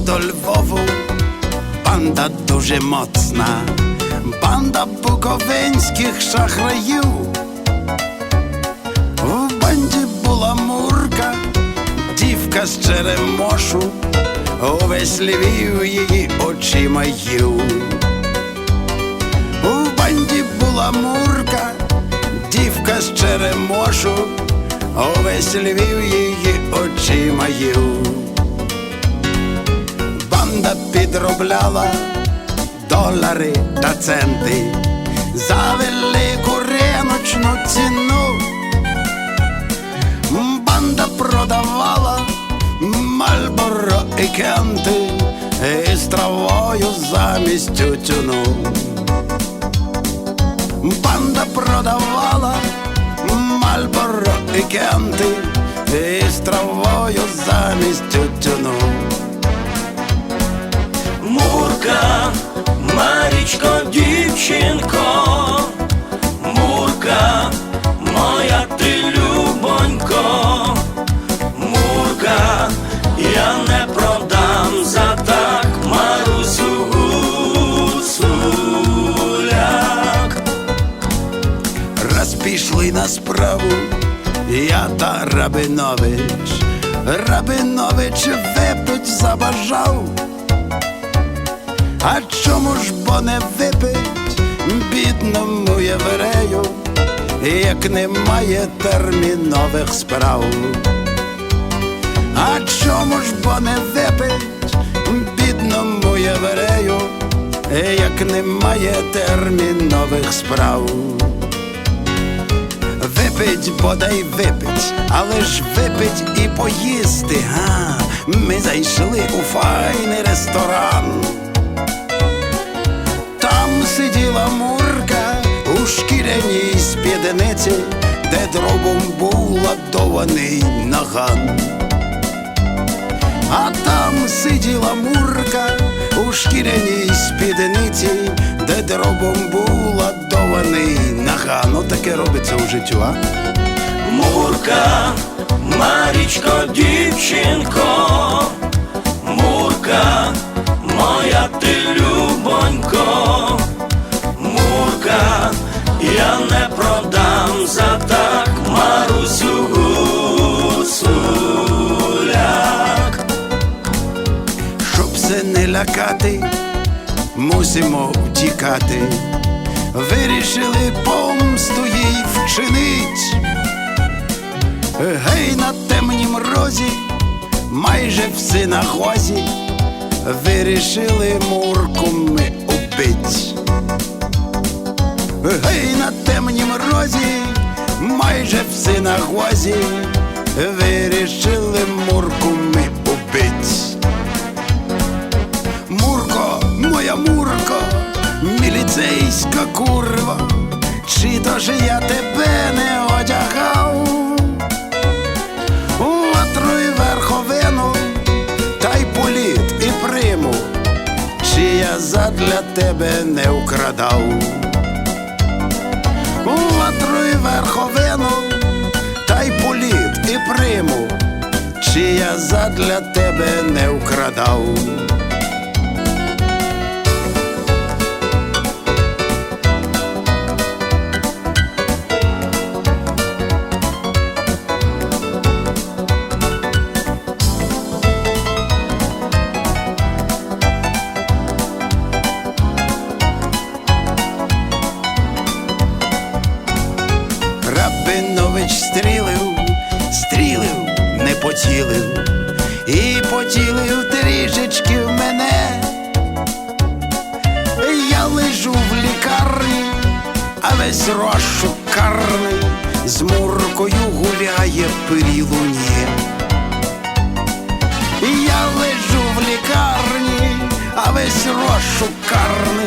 до Львову, банда дуже моцна, банда буковинських шахраїв. В банді була мурка, дівка з черемошу, увесь Львів її очима їв. У банді була мурка, дівка з черемошу, увесь Львів її очима їв. Підробляла долари та центи за велику риночну ціну. Банда продавала Мальборо і кенти із травою замість тютюну. Банда продавала Мальборо і кенти із травою замість тютюну. Справу, я та Рабинович, Рабинович випить забажав. А чому ж бо не випить бідному єврею, як немає термінових справ? А чому ж бо не випить бідному єврею, як немає термінових справ? Випить, бодай випить, але ж випить і поїсти. Га, ми зайшли у файний ресторан. Там сиділа мурка у шкіряній спідниці, де дробом був ладований наган. А там сиділа мурка у шкіряній спідниці, де дробом. Ну таке робиться у життю, а? Мурка, Марічко, дівчинко, Мурка, моя ти любонько, Мурка, я не продам за так Марусю гуцуляк. Щоб все не лякати, мусимо втікати. Вирішили помсту майже в синагозі, вирішили мурку ми убить. Гей на темнім розі, майже в синагозі, вирішили мурку ми убить. Мурко, моя мурко, міліцейська курва, чи то ж я тебе не одягав? Я задля тебе не вкрадав? Латру і верховину, та й політ і приму, чи я задля тебе не вкрадав? Рабинович стрілив, стрілив, не поцілив, і поцілив трішечки в мене. Я лежу в лікарні, а весь розшук карний з муркою гуляє перілуні. Я лежу в лікарні, а весь розшук карний